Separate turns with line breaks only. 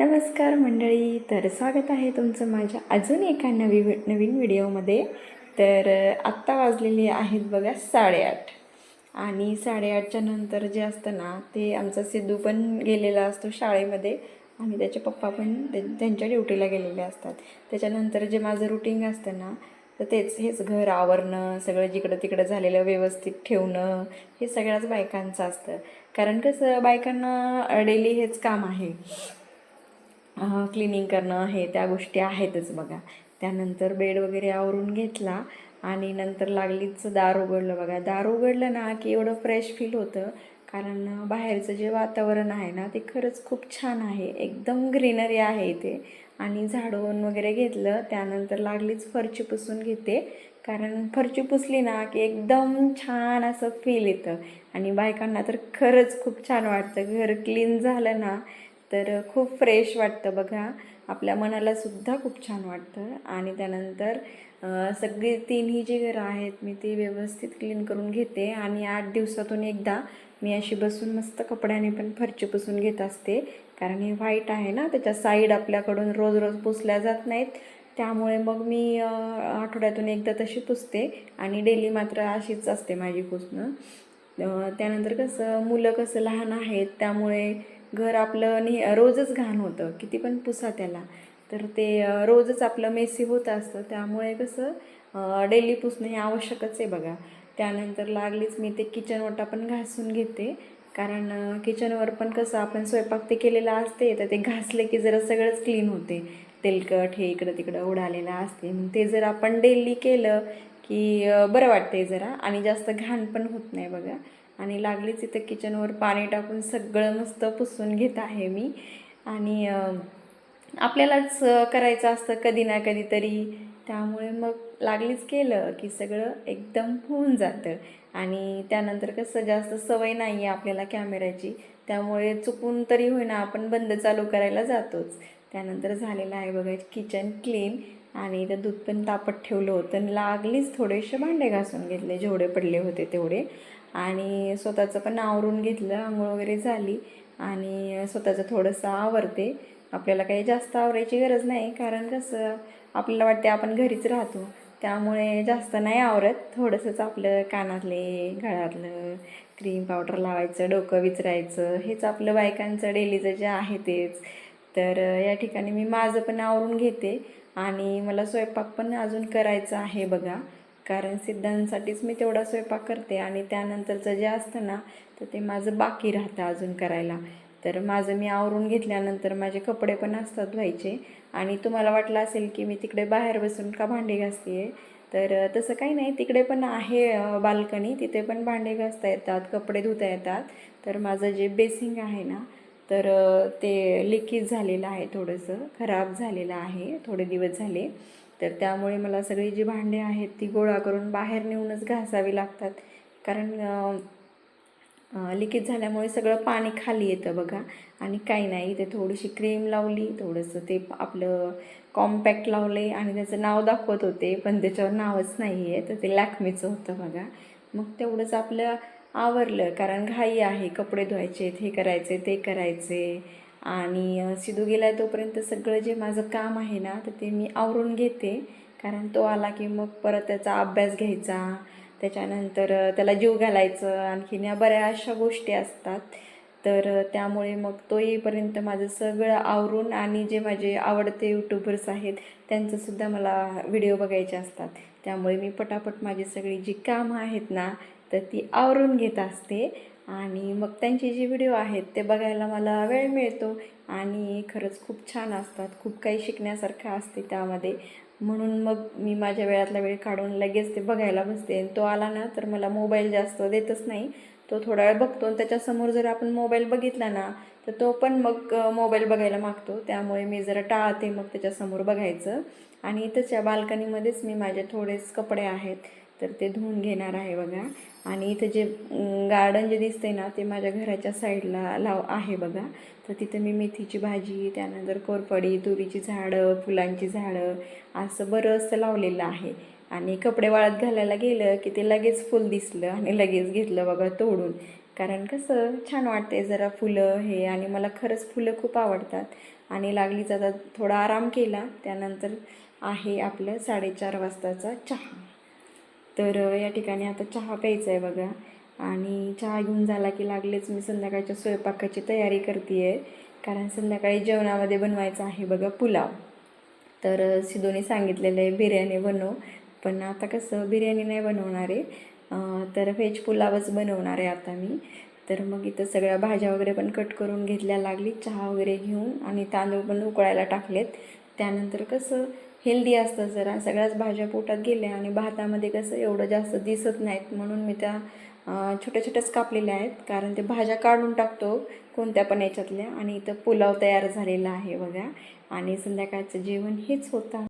नमस्कार मंडळी तर स्वागत आहे तुमचं माझ्या अजून एका नवी नवीन व्हिडिओमध्ये. तर आत्ता वाजलेले आहेत बघा साडेआठ. आणि साडेआठच्या नंतर जे असतं ना ते आमचा सिद्धू पण गेलेला असतो शाळेमध्ये आणि त्याचे पप्पा पण त्यांच्या ड्युटीला गेलेले असतात. त्याच्यानंतर जे माझं रुटीन असतं ना तर तेच हेच घर आवरणं सगळं जिकडं तिकडं झालेलं व्यवस्थित ठेवणं हे सगळ्याच बायकांचं असतं. कारण कसं बायकांना डेली हेच काम आहे. क्लिनिंग करणं हे त्या गोष्टी आहेतच बघा. त्यानंतर बेड वगैरे आवरून घेतला आणि नंतर लागलीच दार उघडलं बघा. दार उघडलं ना की एवढं फ्रेश फील होतं. कारण बाहेरचं जे वातावरण आहे ना ते खरंच खूप छान आहे. एकदम ग्रीनरी आहे इथे. आणि झाडून वगैरे घेतलं. त्यानंतर लागलीच फरची पुसून घेते. कारण फरची पुसली ना की एकदम छान असं फील येतं. आणि बायकांना तर खरंच खूप छान वाटतं. घर क्लीन झालं ना तर खूप फ्रेश वाटतं बघा. आपल्या मनाला सुद्धा खूप छान वाटतं. आणि त्यानंतर सगळी तिन्ही जी घरं आहेत मी ती व्यवस्थित क्लीन करून घेते. आणि आठ दिवसातून एकदा मी अशी बसून मस्त कपड्याने पण फरची पुसून घेत असते. कारण हे व्हाईट आहे ना त्याच्या साईड आपल्याकडून रोज रोज पुसल्या जात नाहीत. त्यामुळे मग मी आठवड्यातून एकदा तशी पुसते. आणि डेली मात्र अशीच असते माझी पुसणं. त्यानंतर कसं मुलं कसं लहान आहेत त्यामुळे घर आपलं नि रोजच घाण होतं किती पण पुसा त्याला. तर ते रोजच आपलं मेसी होत असतं त्यामुळे कसं डेली पुसणं हे आवश्यकच आहे बघा. त्यानंतर लागलीच मी ते किचन ओटा पण घासून घेते. कारण किचनवर पण कसं आपण स्वयंपाक ते केलेला असते तर ते घासले की जरा सगळंच क्लीन होते. तेलकट हे इकडं तिकडं उडालेलं असते. मग ते जर आपण डेली केलं की बरं वाटते जरा आणि जास्त घाण पण होत नाही बघा. आणि लागलीच इथं किचनवर पाणी टाकून सगळं मस्त पुसून घेत आहे मी. आणि आपल्यालाच करायचं असतं कधी ना कधीतरी त्यामुळे मग लागलीच केलं की सगळं एकदम होऊन जातं. आणि त्यानंतर कसं जास्त सवय नाही आहे आपल्याला कॅमेऱ्याची. त्यामुळे चुकून तरी होईना आपण बंद चालू करायला जातोच. त्यानंतर झालेलं आहे बघा किचन क्लीन आणि इथं दूध पण तापत ठेवलं होतं. लागलीच थोडेसे भांडे घासून घेतले. जेवढे पडले होते तेवढे. आणि स्वतःचं पण आवरून घेतलं. आंघोळ वगैरे झाली. आणि स्वतःचं थोडंसं आवरते. आपल्याला काही जास्त आवरायची गरज नाही. कारण कसं आपल्याला वाटते आपण घरीच राहतो. त्यामुळे जास्त नाही आवरत. थोडंसंच आपलं कानातले गळ्यातलं क्रीम पावडर लावायचं डोकं विचरायचं. हेच आपलं बायकांचं डेलीचं जे आहे तेच. तर या ठिकाणी मी माझं पण आवरून घेते. आणि मला स्वयंपाक पण अजून करायचा आहे बघा. कारण सिद्धांसाठीच मी तेवढा स्वयंपाक करते आणि त्यानंतरचं जे असतं ना तर ते माझं बाकी राहतं अजून करायला. तर माझं मी आवरून घेतल्यानंतर माझे कपडे पण असतात धुवायचे. आणि तुम्हाला वाटलं असेल की मी तिकडे बाहेर बसून का भांडी घासते तर तसं काही नाही तिकडे पण आहे बाल्कनी. तिथे पण भांडे घासता येतात कपडे धुता येतात. तर माझं जे बेसिंग आहे ना तर ते लिकेज झालेलं आहे थोडंसं खराब झालेलं आहे थोडे दिवस झाले. तर त्यामुळे मला सगळी जी भांडे आहेत ती गोळा करून बाहेर नेऊनच घासावी लागतात. कारण लिकेज झाल्यामुळे सगळं पाणी खाली येतं बघा. आणि काही नाही इथे थोडीशी क्रीम लावली थोडंसं ते आपलं कॉम्पॅक्ट लावले आणि त्याचं नाव दाखवत होते पण त्याच्यावर नावच नाही आहे तर ते लॅक्मीचं होतं बघा. मग तेवढंच आपलं आवरलं. कारण घाई आहे कपडे धुवायचे हे करायचे ते करायचे. आणि सिधू गेलाय तोपर्यंत सगळं जे माझं काम आहे ना तर ते मी आवरून घेते. कारण तो आला की मग परत त्याचा अभ्यास घ्यायचा. त्याच्यानंतर त्याला जीव घालायचं. आणखीन या बऱ्याचशा गोष्टी असतात. तर त्यामुळे मग तो येईपर्यंत माझं सगळं आवरून आणि जे माझे आवडते यूट्यूबर्स आहेत त्यांचंसुद्धा मला व्हिडिओ बघायचे असतात. त्यामुळे मी पटापट माझी सगळी जी कामं आहेत ना तर ती आवरून घेत असते. आणि मग त्यांचे जे व्हिडिओ आहेत ते बघायला मला वेळ मिळतो. आणि खरंच खूप छान असतात. खूप काही शिकण्यासारखं असते त्यामध्ये. म्हणून मग मी माझ्या वेळातला वेळ काढून लगेच ते बघायला बसते. आणि तो आला ना तर मला मोबाईल जास्त देतच नाही. तो थोडा वेळ बघतो. आणि त्याच्यासमोर जर आपण मोबाईल बघितला ना तर तो पण मग मोबाईल बघायला मागतो. त्यामुळे मी जरा टाळते मग त्याच्यासमोर बघायचं. आणि त्याच्या बाल्कनीमध्येच मी माझे थोडेच कपडे आहेत. तर ते धुवून घेणार आहे बघा. आणि इथं जे गार्डन जे दिसतंय ना ते माझ्या घराच्या साईडला लाव आहे बघा. तर तिथं मी मेथीची भाजी त्यानंतर कोरफडी तुरीची झाडं फुलांची झाडं असं बरंचसं लावलेलं आहे. आणि कपडे वाळत घालायला गेलं की ते लगेच फुल दिसलं आणि लगेच घेतलं बघा तोडून. कारण कसं छान वाटते जरा फुलं हे आणि मला खरंच फुलं खूप आवडतात. आणि लागलीच आता थोडा आराम केला त्यानंतर आहे आपलं साडेचार वाजताचा चहा. तर या ठिकाणी आता चहा प्यायचा आहे बघा. आणि चहा घेऊन झाला की लागलेच मी संध्याकाळच्या स्वयंपाकाची तयारी करते आहे कारण संध्याकाळी जेवणामध्ये बनवायचं आहे बघा पुलाव. तर सिद्धूने सांगितलेलं आहे बिर्याणी बनव. पण आता कसं बिर्याणी नाही बनवणार आहे. तर व्हेज पुलावच बनवणार आहे आता मी. तर मग इथं सगळ्या भाज्या वगैरे पण कट करून घेतल्या लागली. चहा वगैरे घेऊन आणि तांदूळ पण उकळायला टाकलेत. त्यानंतर कसं हेल्दी असतं जरा. सगळ्याच भाज्या पोटात गेल्या आणि भातामध्ये कसं एवढं जास्त दिसत नाहीत म्हणून मी त्या छोट्या छोट्याच कापलेल्या आहेत. कारण ते भाज्या काढून टाकतो कोणत्या पण याच्यातल्या आणि इथं पुलाव तयार झालेला आहे बघा. आणि संध्याकाळचं जेवण हेच होतं.